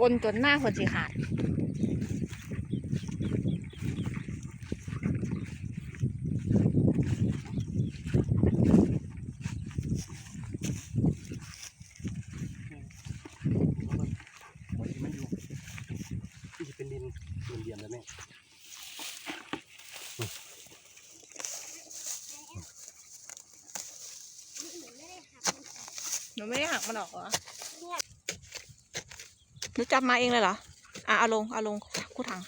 กลจนหน้าคนสิขาดปล่อยให้มันอยู่ที่จะเป็นดินเดียมๆแล้วแม่หนูไม่ได้หักมันออกเหรอห นูจับมาเองเลยเหรอ อะเอาลงเอาลงคู่ถัง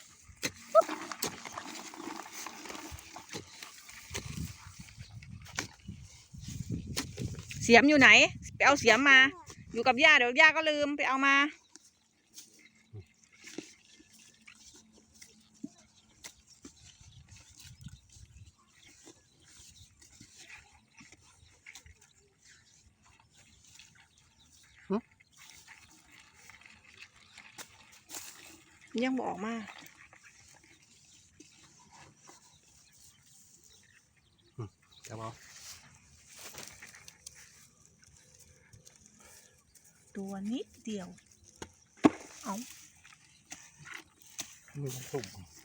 เสียมอยู่ไหน ไปเอาเสียมมา อยู่กับย่าเดี๋ยวย่าก็ลืมไปเอามา ยังบอกมาครับเอาตัวนิดเดียว เอามือมันตุ่มน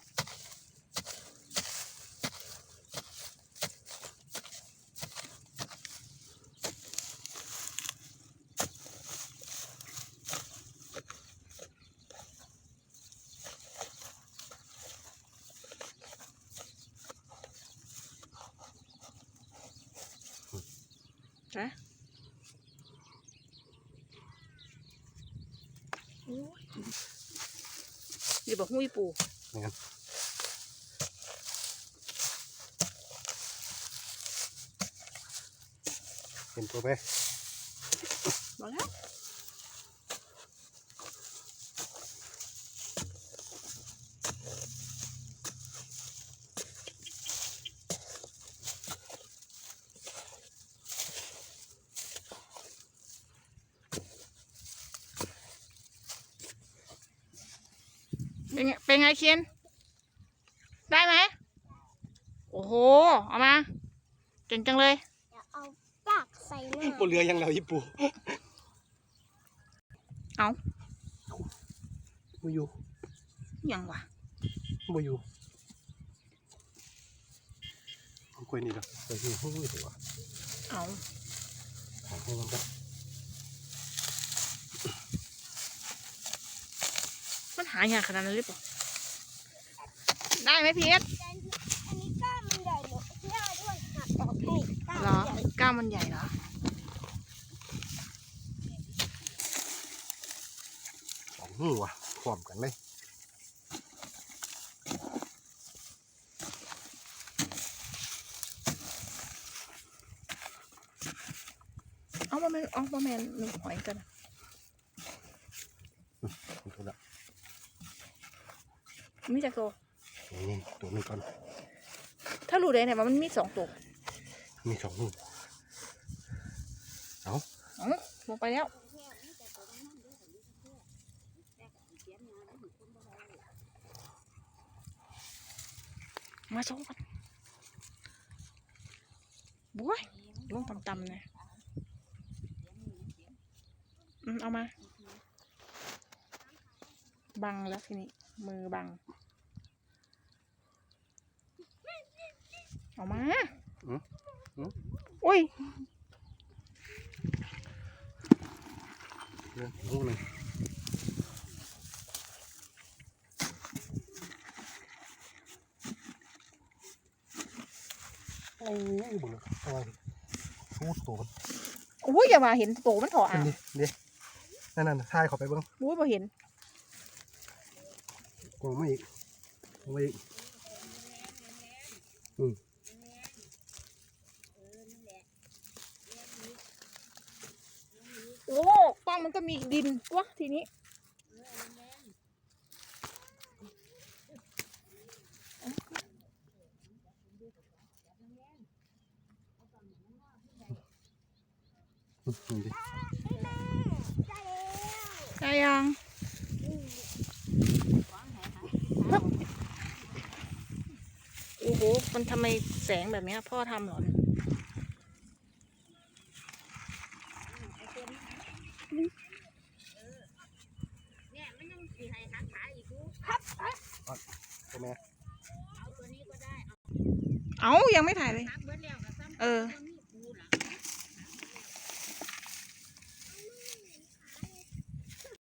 อ้ยเดี๋ยวบอกหุ้ยปูนี่กันเป็นตัวไปบอกแล้ว เป็นไงเป็นไงเคียนได้ไหมโอ้โห เอามาเก่งจังเลย เดี๋ยวเอาปากใส่หน้าบนเรือยังเราญี่ปุ่นเอามาอยู่ยังวะมาอยู่เอากล้วยนี่เหรอไปที่ห้องนี่ตัวเอาถ่ายให้มันกัน มันหายากขนาดนั้นเลยปะได้ไหมพีทอันนี้ก้ามมันใหญ่หนูย่าด้วยหักออกให้ก้ามเหรอใหญ่ก้ามมันใหญ่เหรอสองมือว่ะพร้อมกันเลยเอามาแมนเอามาแมนหนึ่งหอยกันเอาตัวละ มีจากตัวนี่ตัวนี้ก่อนถ้ารู้ได้เนี่ยว่ามันมีสองตัว มีสองมือเอาเอ๋อลงไปแล้วมาสองกันบุ้ยลงต่ำๆเลยอืมเอามา บังแล้วทีนี้ มือบัง เอามาอุ้ยเรื่องลูกหนึ่งโอ้ยบุญเลยอะไรสู้ตัวมันอุ้ยอย่ามาเห็นโตมันถออะนี่เดี๋ยวนั่นน่ะทายเขาไปเบิ้งอุ้ยพอเห็นกองไม่อีกกองไม่อีกโอ้ป้องมันก็มีดินวะทีนี้อืมนี่ดิได้ยังโอ้โหมันทำไมแสงแบบเนี้ยพ่อทำเหรอ เนี่ยมัยังสีให้หัขาอีกกูครับใช่ไหมเอาตัวนี้ก็ได้ เอายังไม่ถ่ายเลยเออ